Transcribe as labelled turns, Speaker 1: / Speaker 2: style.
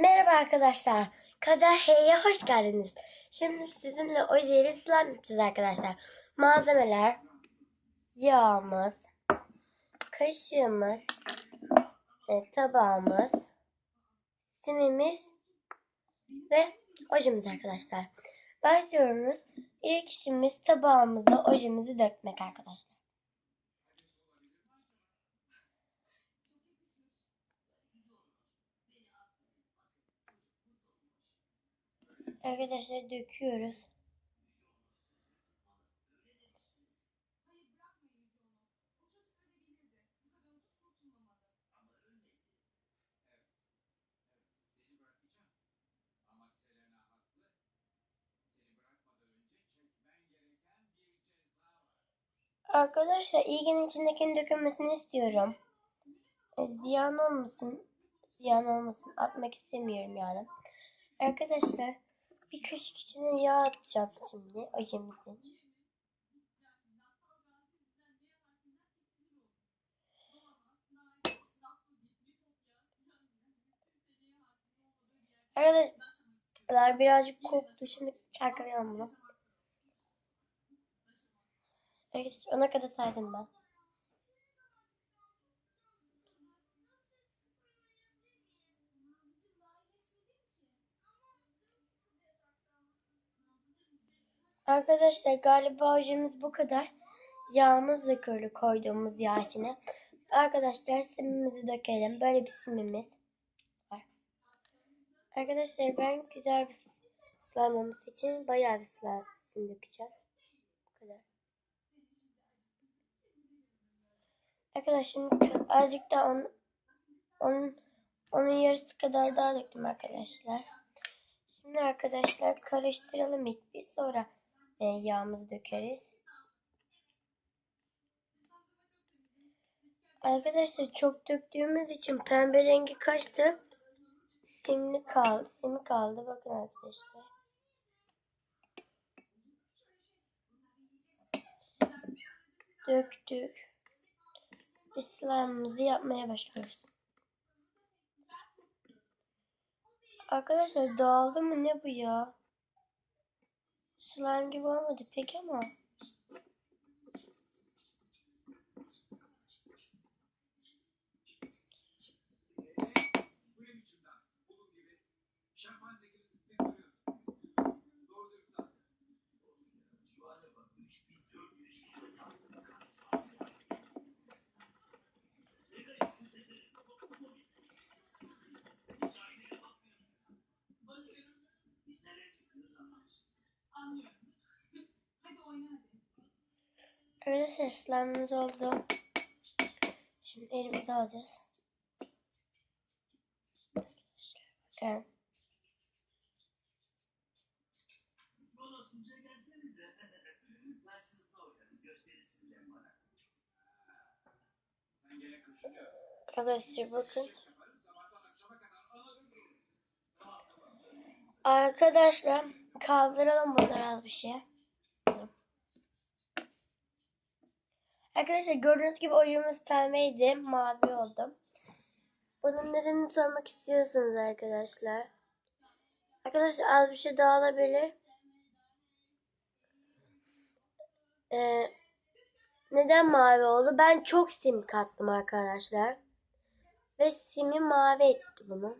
Speaker 1: Merhaba arkadaşlar. Kader Hey'e hoş geldiniz. Şimdi sizinle ojeli slime yapacağız arkadaşlar. Malzemeler yağımız, kaşığımız, e, tabağımız, sinimiz ve ojemiz arkadaşlar. Başlıyoruz. İlk işimiz tabağımıza ojemizi dökmek arkadaşlar. Arkadaşlar döküyoruz. Arkadaşlar ilginin içindekinin dökülmesini istiyorum. E, ziyan olmasın. Ziyan olmasın. Atmak istemiyorum yani. Arkadaşlar bir kaşık içine yağ atacağım şimdi ojemizin. Arkadaşlar birazcık koktu. Şimdi çarkalayalım bunu. Evet, ona kadar saydım ben. Arkadaşlar galiba ojemiz bu kadar. Yağımız da koyduğumuz yağ içine. Arkadaşlar simimizi dökelim. Böyle bir simimiz var. Arkadaşlar ben güzel bir olması için bayağı bir sim dökeceğim. Bu kadar. Arkadaşlar azıcık da onun, onun, onun yarısı kadar daha döktüm arkadaşlar. Şimdi arkadaşlar karıştıralım ilk bir sonra yağımızı dökeriz. Arkadaşlar çok döktüğümüz için pembe rengi kaçtı. Simli kaldı. Simi kaldı. Bakın arkadaşlar. Döktük. Slime'ımızı yapmaya başlıyoruz. Arkadaşlar dağıldı mı ne bu ya? Slime gibi olmadı pek ama. Arkadaşlar slime'ımız oldu. Şimdi elimize alacağız. Bakın. Arkadaşlar bakın. Arkadaşlar kaldıralım bunları az bir şey. Arkadaşlar gördüğünüz gibi oyunumuz pembeydi. Mavi oldu. Bunun nedenini sormak istiyorsunuz arkadaşlar. Arkadaşlar az bir şey daha olabilir. Ee, neden mavi oldu? Ben çok sim kattım arkadaşlar. Ve simi mavi etti bunu.